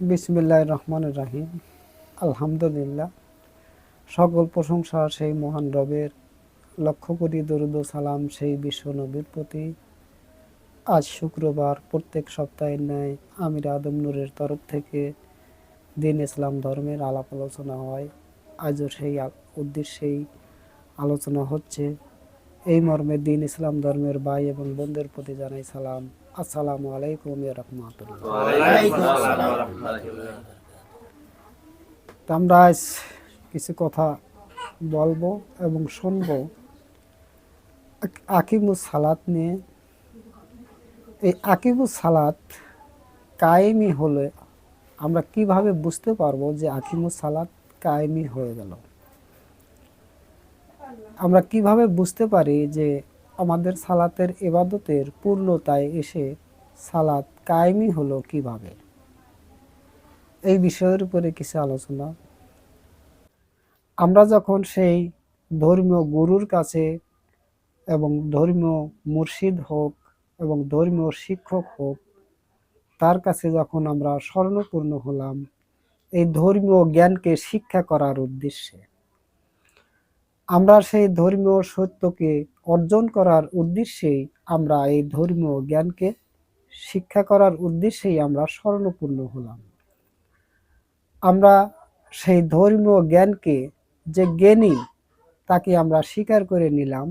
বিসমিল্লাহ রহমান রাহিম। আলহামদুলিল্লাহ। সকল প্রশংসা সেই মহান রবের। লক্ষ্য করি দরুদ সালাম সেই বিশ্ব নবীর প্রতি। আজ শুক্রবার প্রত্যেক সপ্তাহের ন্যায় আমির আদম নূরের তরফ থেকে দিন ইসলাম ধর্মের আলাপ আলোচনা হয়। আজও সেই উদ্দেশ্যেই আলোচনা হচ্ছে। এই মর্মে দিন ইসলাম ধর্মের ভাই এবং বোনদের প্রতি জানাই সালাম। আসসালামু আলাইকুম রহমতুল্লাহ। আমরা আজ কিছু কথা বলব এবং শুনব। আক- আকিমুস সালাত নিয়ে। এই আকিমুস সালাত কায়েমি হলে আমরা কীভাবে বুঝতে পারব যে আকিমুস সালাত কায়েমি হয়ে গেল? আমরা কীভাবে বুঝতে পারি যে আমাদের সালাতের এবাদতের পূর্ণতায় এসে সালাত কায়েমি হলো কীভাবে? এই বিষয়ের উপরে কিছু আলোচনা। আমরা যখন সেই ধর্মীয় গুরুর কাছে এবং ধর্মীয় মুর্শিদ হোক এবং ধর্মীয় শিক্ষক হোক, তার কাছে যখন আমরা স্বর্ণপূর্ণ হলাম এই ধর্মীয় জ্ঞানকে শিক্ষা করার উদ্দেশ্যে আমরা সেই ধর্মীয় সত্যকে অর্জন করার উদ্দেশ্যেই আমরা এই ধর্মীয় জ্ঞানকে শিক্ষা করার উদ্দেশ্যেই আমরা স্বর্ণপূর্ণ হলাম। আমরা সেই ধর্মীয় জ্ঞানকে যে জ্ঞানী, তাকে আমরা স্বীকার করে নিলাম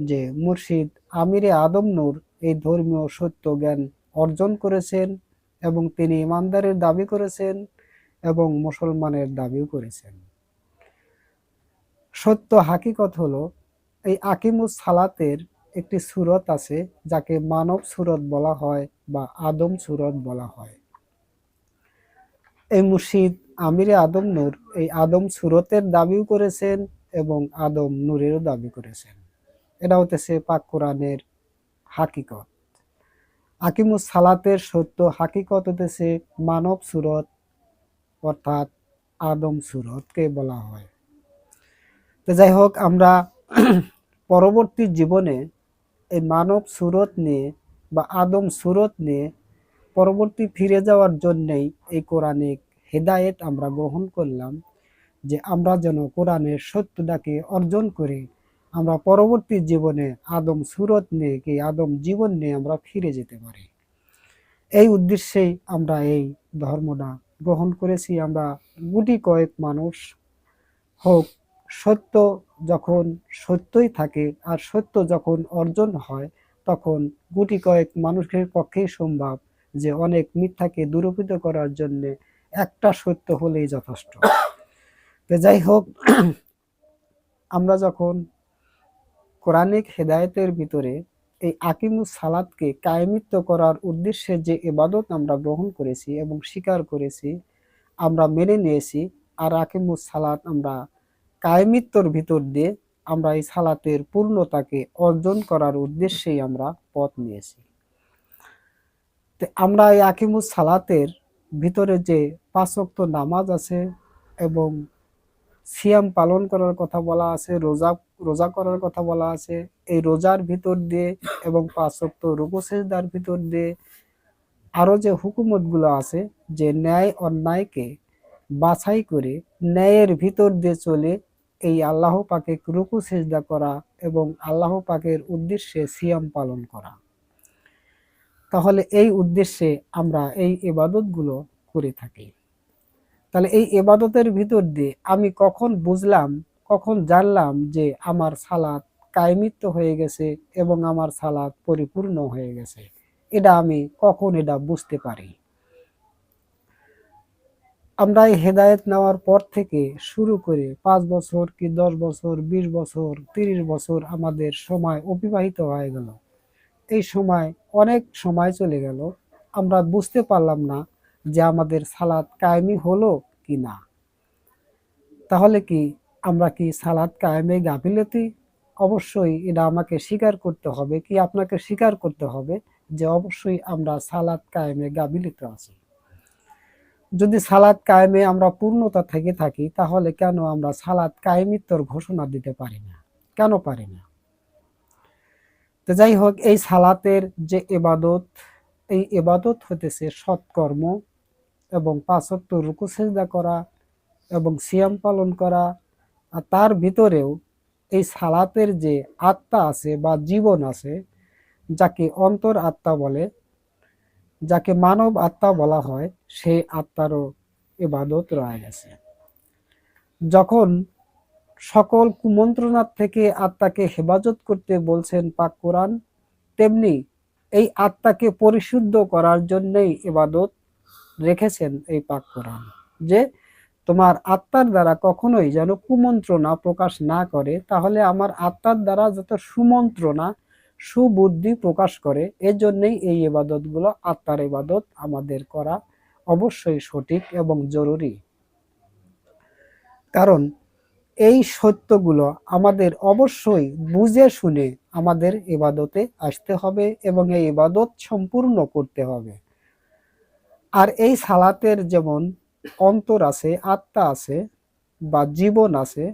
যে মুর্শিদ আমিরে আদম নূর এই ধর্মীয় সত্য জ্ঞান অর্জন করেছেন এবং তিনি ইমানদারের দাবি করেছেন এবং মুসলমানের দাবিও করেছেন। সত্য হাকিকত হলো, এই আকিমুস সালাতের একটি সুরত আছে, যাকে মানব সুরত বলা হয় বা আদম সুরত বলা হয়। এই মুর্শিদ আমিরে আদম নূর এই আদম সুরতের দাবিও করেছেন এবং আদম নূরেরও দাবি করেছেন। এটা হতেছে পাক কোরআনের হাকিকত। আকিমুস সালাতের সত্য হাকিকত হতেছে মানব সুরত, অর্থাৎ আদম সুরতকে বলা হয়। তো যাই হোক, আমরা পরবর্তী জীবনে এই মানব সুরত নিয়ে বা আদম সুরত নিয়ে পরবর্তী ফিরে যাওয়ার জন্যেই এই কোরআনিক হেদায়েত আমরা গ্রহণ করলাম যে আমরা যেন কোরআনের সত্যটাকে অর্জন করে আমরা পরবর্তী জীবনে আদম সুরত নিয়ে কি আদম জীবন নিয়ে আমরা ফিরে যেতে পারি। এই উদ্দেশ্যেই আমরা এই ধর্মটা গ্রহণ করেছি। আমরা গুটি কয়েক মানুষ হোক সত্য যখন সত্যই থাকে আর সত্য যখন অর্জন হয়, তখন গুটি কয়েক মানুষের পক্ষেই সম্ভব যে অনেক মিথ্যাকে দুরূপিত করার জন্য একটা সত্য হলেই যথেষ্ট। তো যাই হোক, আমরা যখন কোরআনিক হেদায়েতের ভিতরে এই আকিমুস সালাদকে কায়েমিত্ব করার উদ্দেশ্যে যে এবাদত আমরা গ্রহণ করেছি এবং স্বীকার করেছি, আমরা মেনে নিয়েছি, আর আকিমুস সালাত আমরা কায়েমিত্বর ভিতর দিয়ে আমরা এই সালাতের পূর্ণতাকে অর্জন করার উদ্দেশ্যেই আমরা পথ নিয়েছি। আমরা এই আকিমুস সালাতের ভিতরে যে পাঁচ ওয়াক্ত নামাজ আছে এবং সিয়াম পালন করার কথা বলা আছে, রোজা রোজা করার কথা বলা আছে, এই রোজার ভিতর দিয়ে এবং পাঁচ ওয়াক্ত রুকু ভিতর দিয়ে আরও যে হুকুমতগুলো আছে যে ন্যায় অন্যায়কে বাছাই করে ন্যায়ের ভিতর দিয়ে চলে এই আল্লাহ পাকে রুকু সেজদা করা এবং আল্লাহ পাকের উদ্দেশ্যে সিয়াম পালন করা। তাহলে এই উদ্দেশ্যে আমরা এই এবাদতগুলো করে থাকি। তাহলে এই এবাদতের ভিতর দিয়ে আমি কখন বুঝলাম, কখন জানলাম যে আমার সালাত কায়মিত্ব হয়ে গেছে এবং আমার সালাত পরিপূর্ণ হয়ে গেছে? এটা আমি কখন এটা বুঝতে পারি? আমরা এই হেদায়েত নেওয়ার পর থেকে শুরু করে পাঁচ বছর কি দশ বছর, বিশ বছর, তিরিশ বছর আমাদের সময় অবিবাহিত হয়ে গেল। এই সময় অনেক সময় চলে গেল। আমরা বুঝতে পারলাম না যে আমাদের সালাদ কায়েমি হলো কি না। তাহলে কি আমরা কি সালাদ কায়েমে গাফিলতি? অবশ্যই এটা আমাকে স্বীকার করতে হবে, কি আপনাকে স্বীকার করতে হবে যে অবশ্যই আমরা সালাদ কায়েমে গাফিলিত আছি। যদি সালাদ কায়েমে আমরা পূর্ণতা থেকে থাকি, তাহলে কেন আমরা সালাদ কায়েমিত্বর ঘোষণা দিতে পারি না? কেন পারি না? তো যাই হোক, এই সালাতের যে এবাদত, এই এবাদত হতেছে সৎকর্ম এবং পাঁচত্ব রুকু সেজদা করা এবং সিয়াম পালন করা। আর তার ভিতরেও এই সালাতের যে আত্মা আছে বা জীবন আছে, যাকে অন্তর আত্মা বলে যাকে মানব আত্মা বলা হয়, সেই আত্মারও এবাদত রয়ে গেছে। যখন সকল কুমন্ত্রণার থেকে আত্মাকে হেফাজত করতে বলছেন পাক কোরআন, তেমনি এই আত্মাকে পরিশুদ্ধ করার জন্যই এবাদত রেখেছেন এই পাক কোরআন, যে তোমার আত্মার দ্বারা কখনোই যেন কুমন্ত্রণা প্রকাশ না করে, তাহলে আমার আত্মার দ্বারা যত সুমন্ত্রণা সুবুদ্ধি প্রকাশ করে। এর জন্যই এই ইবাদতগুলো আত্মার ইবাদত, আমাদের করা অবশ্যই সঠিক এবং জরুরি। কারণ এই সত্যগুলো আমাদের অবশ্যই বুঝে শুনে আমাদের ইবাদতে আসতে হবে এবং এই ইবাদত সম্পূর্ণ করতে হবে। আর এই সালাতের যেমন অন্তর আছে, আত্মা আছে বা জীবন আছে,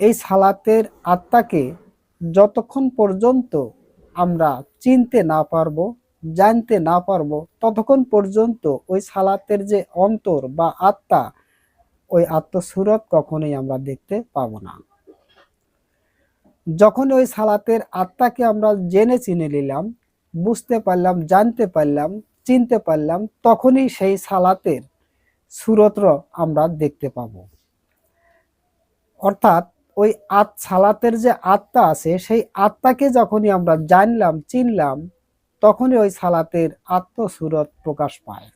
এই সালাতের আত্মাকে যতক্ষণ পর্যন্ত আমরা চিনতে না পারব, জানতে না পারব, ততক্ষণ পর্যন্ত ওই সালাতের যে অন্তর বা আত্মা, ওই আত্মসুরত কখনোই আমরা দেখতে পাবো না। যখন ওই সালাতের আত্মাকে আমরা জেনে চিনে নিলাম, বুঝতে পারলাম, জানতে পারলাম, চিনতে পারলাম, তখনই সেই সালাতের সুরত্র আমরা দেখতে পাবো। অর্থাৎ ওই আত সালাতের যে আত্মা আছে, সেই আত্মাকে যখনই আমরা জানলাম, চিনলাম, তখনই ওই সালাতের আত্মসুরত প্রকাশ পায়।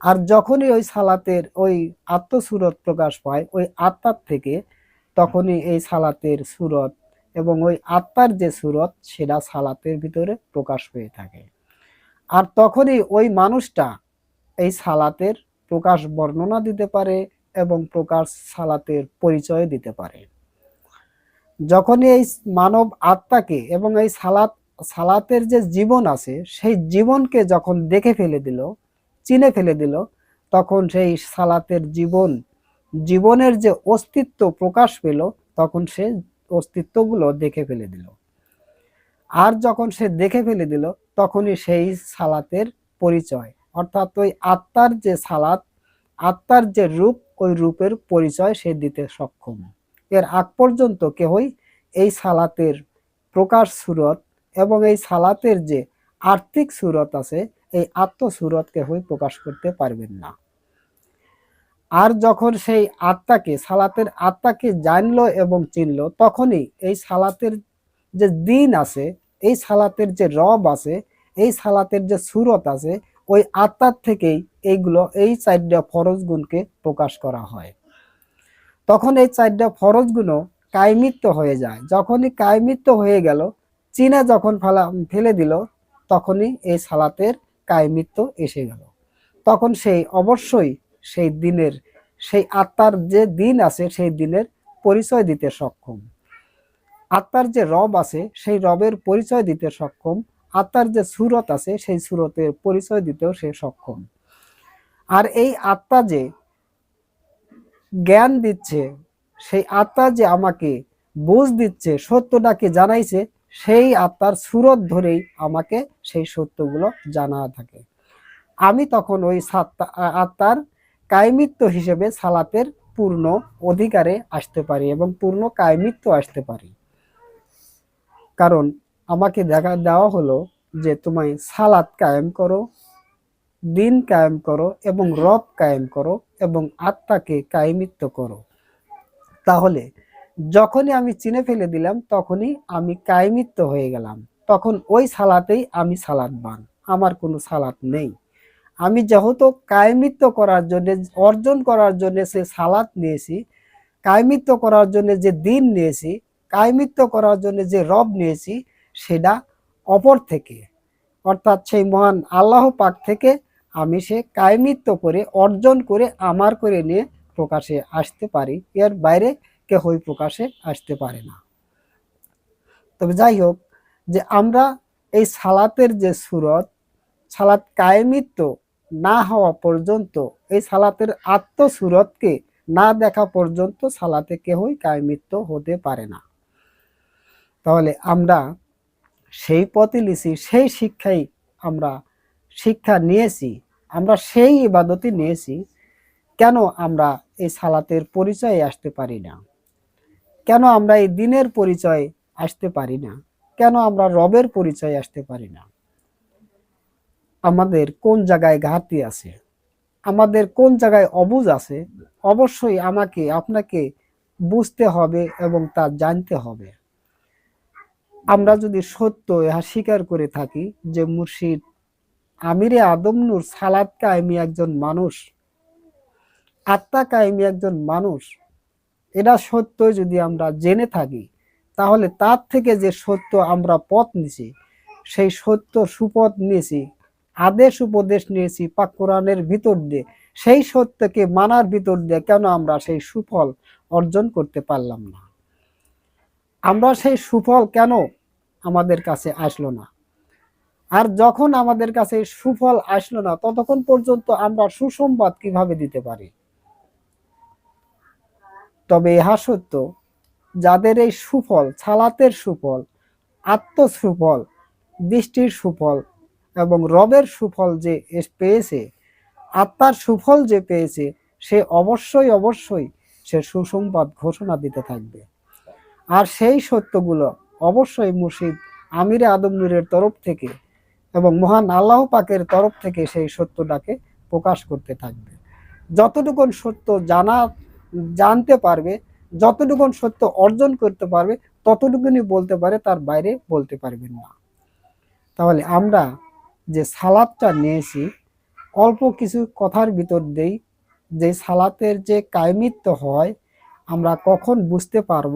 আর যখনই ওই সালাতের ওই আত্মসুরত প্রকাশ পায়, ওই আত্মার থেকে তখনই এই সালাতের সুরত এবং ওই আত্মার যে সুরত, সেটা সালাতের ভিতরে প্রকাশ পেয়ে থাকে। আর তখনই ওই মানুষটা এই সালাতের প্রকাশ বর্ণনা দিতে পারে এবং প্রকাশ সালাতের পরিচয় দিতে পারে। যখনই এই মানব আত্মাকে এবং এই সালাত, সালাতের যে জীবন আছে, সেই জীবনকে যখন দেখে ফেলে দিল, চিনে ফেলে দিল, তখন সেই সালাতের জীবন, জীবনের যে অস্তিত্ব প্রকাশ পেল, তখন সে অস্তিত্বগুলো দেখে ফেলে দিল। আর যখন সে দেখে ফেলে দিল, তখনই সেই সালাতের পরিচয়, অর্থাৎ ওই আত্মার যে সালাত, আত্মার যে রূপ ওই রূপের পরিচয় সে দিতে সক্ষম। এর আগ পর্যন্ত কেহই এই সালাতের প্রকাশ সুরত এবং এই সালাতের যে আর্থিক সুরত আছে, এই আত্মসুরত কেহই প্রকাশ করতে পারবেন না। আর যখন সেই আত্মাকে, সালাতের আত্মাকে জানলো এবং চিনলো, তখনই এই সালাতের যে দিন আছে, এই সালাতের যে রব আছে, এই সালাতের যে সুরত আছে ওই আত্মার থেকেই এইগুলো, এই চারটা ফরজ গুণকে প্রকাশ করা হয়। তখন এই চারটা ফরজ গুণ কায়মিত্ব হয়ে যায়। যখনই কায়মিত্ব হয়ে গেল, চীনা যখন ফেলা, ফেলে দিল, তখনই এই সালাতের কায়মিত্ব এসে গেল। তখন সেই অবশ্যই সেই দিনের, সেই আত্মার যে দিন আছে, সেই দিনের পরিচয় দিতে সক্ষম। আত্মার যে রব আছে, সেই রবের পরিচয় দিতে সক্ষম আত্মার যে সুরত আছে, সেই সুরতের পরিচয় দিতেও সে সক্ষম। আর এই আত্মা যে জ্ঞান দিচ্ছে, সেই আত্মা যে আমাকে বুঝ দিচ্ছে সত্যটাকে জানাইছে, সেই আত্মার সুরত ধরেই আমাকে সেই সত্যগুলো জানা থাকে। আমি তখন ওই আত্মার কায়মিত্ব হিসেবে সালাতের পূর্ণ অধিকারে আসতে পারি এবং পূর্ণ কায়মিত্ব আসতে পারি। কারণ আমাকে দেখা, দেওয়া হলো যে তোমায় সালাত কায়েম করো, দিন কায়েম করো এবং রব কায়েম করো এবং আত্মাকে কায়েমিত্ব করো। তাহলে যখনই আমি চিনে ফেলে দিলাম, তখনই আমি কায়েমিত্ব হয়ে গেলাম। তখন ওই সালাতেই আমি সালাত বান আমার কোনো সালাত নেই। আমি যেহেতু কায়েমিত্ব করার জন্য, অর্জন করার জন্য সে সালাত নিয়েছি কায়েমিত্ব করার জন্য যে দিন নিয়েছি কায়েমিত্ব করার জন্য যে রব নিয়েছি সেটা অপর থেকে। অর্থাৎ সেই মহান আল্লাহ পাক থেকে আমি সে কায়েমিত্ব করে, অর্জন করে, আমার করে নিয়ে প্রকাশে আসতে পারি। এর বাইরে কেহই প্রকাশে আসতে পারে না। তবে যাই হোক, যে আমরা এই সালাতের যে সুরত, সালাত কায়েমিত্ব না হওয়া পর্যন্ত, এই সালাতের আত্মসুরতকে না দেখা পর্যন্ত সালাতে কেহই কায়েমিত্ব হতে পারে না। তাহলে আমরা সেই পথে লিছি সেই শিক্ষাই আমরা শিক্ষা নিয়েছি, আমরা সেই ইবাদতই নিয়েছি, কেন আমরা এই সালাতের পরিচয়ে আসতে পারি না? কেন আমরা এই দিনের পরিচয় আসতে পারি না? কেন আমরা রবের পরিচয় আসতে পারি না? আমাদের কোন জায়গায় ঘাটতি আছে? আমাদের কোন জায়গায় অবুজ আছে? অবশ্যই আমাকে, আপনাকে বুঝতে হবে এবং তা জানতে হবে। আমরা যদি সত্য ইহা স্বীকার করে থাকি যে মুর্শিদ আমিরে আদমনুর সালাদ কায়েমি একজন মানুষ, আত্মা কায়েমি একজন মানুষ, এটা সত্য যদি আমরা জেনে থাকি, তাহলে তার থেকে যে সত্য আমরা পথ নিছি, সেই সত্য সুপথ নিয়েছি, আদেশ উপদেশ নিয়েছি পাক কোরআনের ভিতর দিয়ে, সেই সত্যকে মানার ভিতর দিয়ে কেন আমরা সেই সুফল অর্জন করতে পারলাম না? আমরা সেই সুফল কেন আমাদের কাছে আসলো না? আর যখন আমাদের কাছে সুফল আসলো না, ততক্ষণ পর্যন্ত আমরা সুসংবাদ কীভাবে দিতে পারি? তবে ইহা সত্য, যাদের এই সুফল ছালাতের সুফল, আত্মসুফল, দৃষ্টির সুফল এবং রবের সুফল যে পেয়েছে, আত্মার সুফল যে পেয়েছে, সে অবশ্যই অবশ্যই সে সুসংবাদ ঘোষণা দিতে থাকবে। আর সেই সত্যগুলো অবশ্যই মুর্শিদ আমিরে আদম তরফ থেকে এবং মহান আল্লাহ পাকের তরফ থেকে সেই সত্যটাকে প্রকাশ করতে থাকবে। যতটুকুন সত্য জানা, জানতে পারবে, যতটুকুন সত্য অর্জন করতে পারবে ততটুকুনি বলতে পারে, তার বাইরে বলতে পারবেন না। তাহলে আমরা যে সালাদটা নিয়েছি, অল্প কিছু কথার ভিতর দেই, যে সালাতের যে কায়মিত্ব হয়, আমরা কখন বুঝতে পারব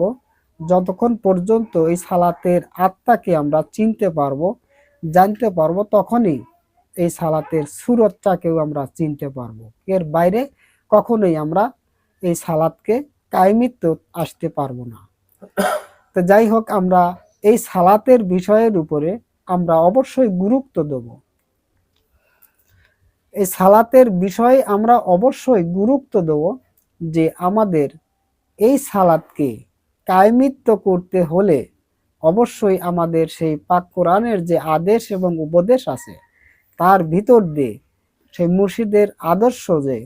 যতক্ষণ পর্যন্ত এই সালাতের আত্মাকে আমরা চিনতে পারব, জানতে পারব, তখনই এই সালাতের সুরতটাকেও আমরা চিনতে পারব। এর বাইরে কখনোই আমরা এই সালাদকে কায়মিত্ব আসতে পারব না। তো যাই হোক, আমরা এই সালাতের বিষয়ের উপরে আমরা অবশ্যই গুরুত্ব দেব। এই সালাতের বিষয়ে আমরা অবশ্যই গুরুত্ব দেব যে আমাদের এই সালাদকে কায়মিত্ব করতে হলে অবশ্যই আমাদের সেই পাক কোরআনের যে আদেশ এবং উপদেশ আছে, তার ভিতর দিয়ে সেই মুর্শিদের আদর্শ যে,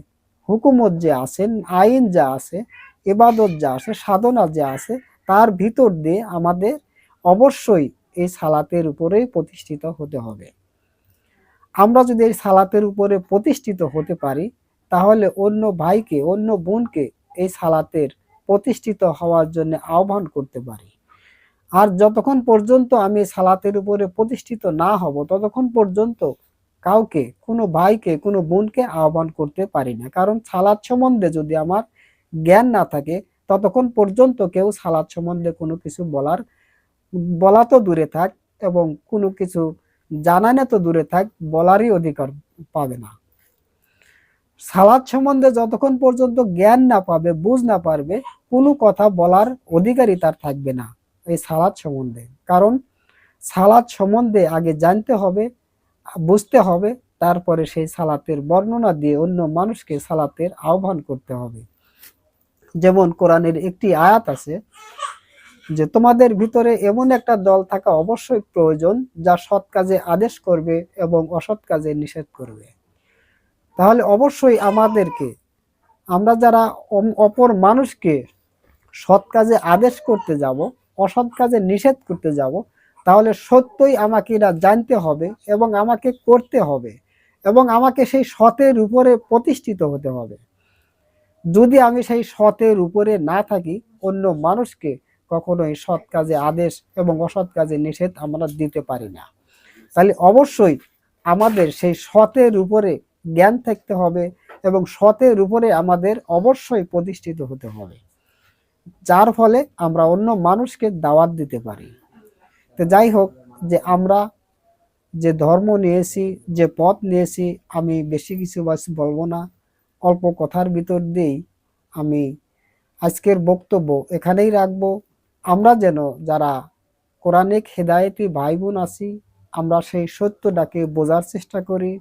হুকুমত যে আছেন আইন যা আছে এবাদত যা আছে, সাধনা যা আছে, তার ভিতর দিয়ে আমাদের অবশ্যই এই সালাতের উপরেই প্রতিষ্ঠিত হতে হবে। আমরা যদি এই সালাতের উপরে প্রতিষ্ঠিত হতে পারি, তাহলে অন্য ভাইকে, অন্য বোনকে এই সালাতের প্রতিষ্ঠিত হওয়ার জন্য আহ্বান করতে পারি। আর যতক্ষণ পর্যন্ত আমি সালাতের উপরে প্রতিষ্ঠিত না হব, ততক্ষণ পর্যন্ত কাউকে, কোনো ভাইকে, কোনো বোনকে আহ্বান করতে পারি না। কারণ সালাদ সম্বন্ধে যদি আমার জ্ঞান না থাকে, ততক্ষণ পর্যন্ত কেউ সালাদ সম্বন্ধে কোনো কিছু বলার, বলা তো দূরে থাক এবং কোনো কিছু জানানো তো দূরে থাক, বলারই অধিকার পাবে না। সালাদ সম্বন্ধে যতক্ষণ পর্যন্ত জ্ঞান না পাবে, বুঝ না পারবে কোনো কথা বলার অধিকারই তার থাকবে না এই সালাদ সম্বন্ধে। কারণ সালাদ সম্বন্ধে আগে জানতে হবে, বুঝতে হবে, তারপরে সেই সালাতের বর্ণনা দিয়ে অন্য মানুষকে সালাতের আহ্বান করতে হবে। যেমন কোরআনের একটি আয়াত আছে যে, তোমাদের ভিতরে এমন একটা দল থাকা অবশ্যই প্রয়োজন যা সৎ কাজে আদেশ করবে এবং অসৎ কাজে নিষেধ করবে। তাহলে অবশ্যই আমাদেরকে, আমরা যারা অপর মানুষকে সৎ কাজে আদেশ করতে যাব, অসৎ কাজে নিষেধ করতে যাব, তাহলে সত্যই আমাকে এটা জানতে হবে এবং আমাকে করতে হবে এবং আমাকে সেই সতের উপরে প্রতিষ্ঠিত হতে হবে। যদি আমি সেই সতের উপরে না থাকি, অন্য মানুষকে কখনোই সৎ কাজে আদেশ এবং অসৎ কাজে নিষেধ আমরা দিতে পারি না। তাহলে অবশ্যই আমাদের সেই সতের উপরে জ্ঞান থাকতে হবে এবং সতের উপরে আমাদের অবশ্যই প্রতিষ্ঠিত হতে হবে। যার ফলে আমরা অন্য মানুষকে দাওয়াত দিতে পারি। তো যাই হোক, যে আমরা যে ধর্ম নিয়েছি, যে পথ নিয়েছি, আমি বেশি কিছু বলব না। অল্প কথার ভিতর দিয়েই আমি আজকের বক্তব্য এখানেই রাখব। আমরা যেন যারা কোরআনিক হেদায়েতি ভাই বোন আছি, আমরা সেই সত্যটাকে বোঝার চেষ্টা করি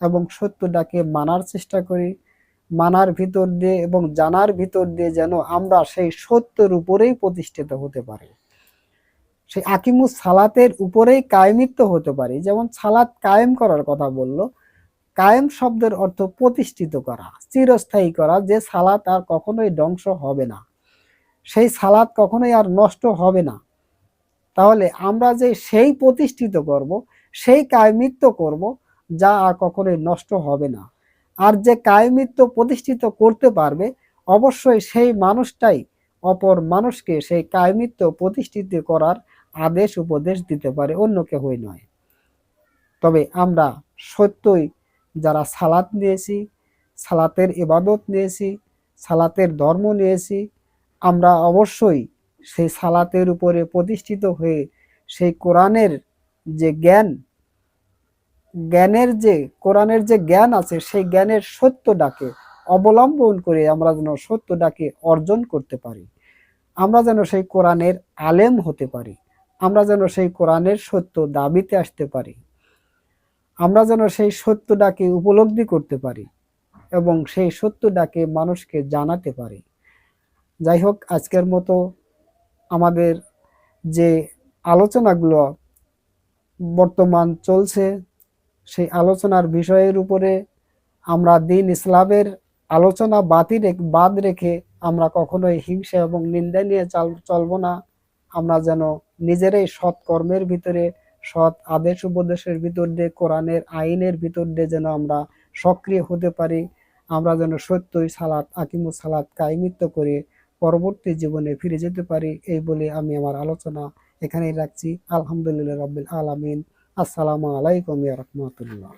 এবং সত্যটাকে মানার চেষ্টা করি। মানার ভিতর দিয়ে এবং জানার ভিতর দিয়ে যেন আমরা সেই সত্যের উপরেই প্রতিষ্ঠিত হতে পারি। সেই আকিমুস সালাতের উপরেই কায়েমিত্ব হতে পারি। যেমন সালাত কায়েম করার কথা বলল, কায়েম শব্দের অর্থ প্রতিষ্ঠিত করা, চিরস্থায়ী করা, যে সালাত আর কখনোই ধ্বংস হবে না। সেই সালাত কখনোই আর নষ্ট হবে না। তাহলে আমরা যে সেই প্রতিষ্ঠিত করব, সেই কায়মিত্ব করব, যা আর কখনোই নষ্ট হবে না। আর যে কায়মিত্ব প্রতিষ্ঠিত করতে পারবে, অবশ্যই সেই মানুষটাই অপর মানুষকে সেই কায়মিত্ব প্রতিষ্ঠিত করার আদেশ উপদেশ দিতে পারে, অন্য কেউই নয়। তবে আমরা সত্যই যারা সালাত নিয়েছি, সালাতের ইবাদত নিয়েছি, সালাতের ধর্ম নিয়েছি, আমরা অবশ্যই সেই সালাতের উপরে প্রতিষ্ঠিত হয়ে সেই কোরআনের যে জ্ঞান জ্ঞানের যে, কোরআনের যে জ্ঞান আছে, সেই জ্ঞানের সত্যটাকে অবলম্বন করে আমরা যেন সত্যটাকে অর্জন করতে পারি। আমরা যেন সেই কোরআনের আলেম হতে পারি। আমরা যেন সেই কোরআনের সত্য দাবিতে আসতে পারি। আমরা যেন সেই সত্যটাকে উপলব্ধি করতে পারি এবং সেই সত্যটাকে মানুষকে জানাতে পারি। যাই হোক, আজকের মতো আমাদের যে আলোচনাগুলো বর্তমান চলছে সেই আলোচনার বিষয়ের উপরে আমরা দিন ইসলামের আলোচনা বাতি বাদ রেখে আমরা কখনোই হিংসা এবং নিন্দা নিয়ে চাল- চলবো না। আমরা যেন নিজেরাই সৎ কর্মের ভিতরে, সৎ আদেশ উপদেশের ভিতর দিয়ে, কোরআনের আইনের ভিতর দিয়ে যেন আমরা সক্রিয় হতে পারি। আমরা যেন সত্যই সালাত, আকিমুস সালাত কায়েমিত্ব করে পরবর্তী জীবনে ফিরে যেতে পারি। এই বলে আমি আমার আলোচনা এখানেই রাখছি। আলহামদুলিল্লাহ রবিল আলামিন। আসসালামু আলাইকুম ইয়া রাহমাতুল্লাহ।